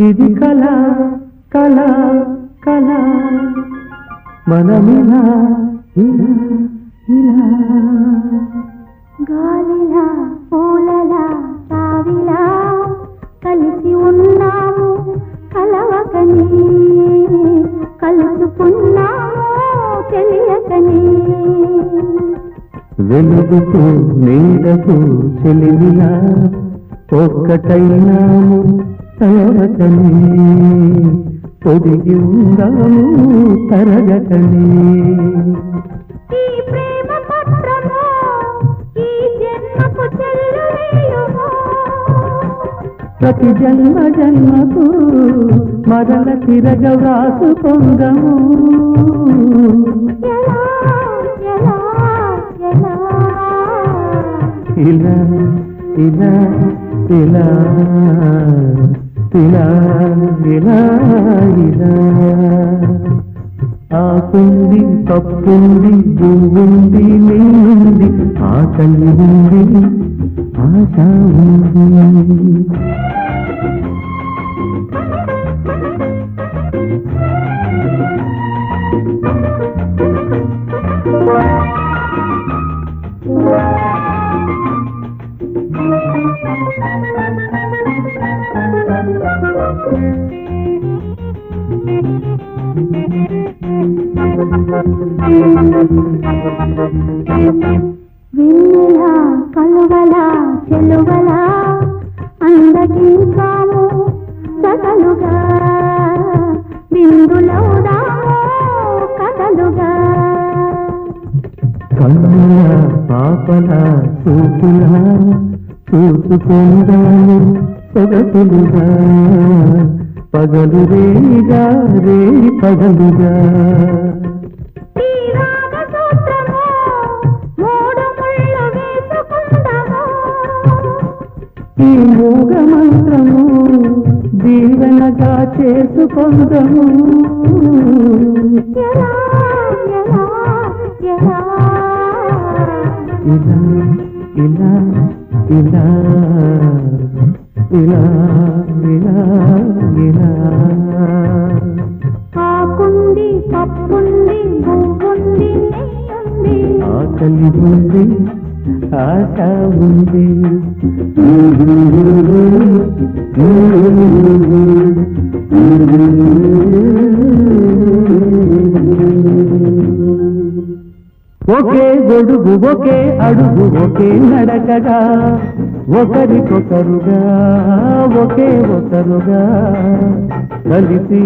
ఇది కళ కళ కళ. మనమిలా ఇలా ఇలా గాలిలా పూలలా సావిలా కలిసి ఉన్నాము కలవకని. కలుసుకున్నాము తెలియకని. వెలుగుకు నీడకు చెలిమిలా ఒక్కటైనాము తలవకని పొదిగి ఉందాము చెల్లువేయుము ప్రతి జన్మ జన్మకు మరల తిరగ వ్రాసుకొందము ఎలా ఎలా ఎలా. ఇలా ఇలా ఇలా. ఇలా ఇలా ఇలా ఆకుంది తప్పుంది పువ్వుంది నేనుంది ఆకలి ఉంది ఆశ ఉంది Thank you. వెన్నెల కలువల చెలువల అందగించాము సగలుగా బిందులవుదాము కథలుగా. కన్నుల పాపల చూపుల చూసుకుందాము సొగసులుగా పగలు రేగా రే పగలుగా ఈ మూగ మంత్రము దీవెనగా చేసుకుందము ఇలా ఇలా ఇలా ఇలా ఇలా ఇలా కాకుంది పప్పుంది పువ్వుంది ఆకలి ఉంది ఆశ ఉంది. ఒకే గొడుగు ఒకే అడుగు ఒకే నడకగా ఒకరికొకరుగా ఒకే ఒకరుగా కలిసి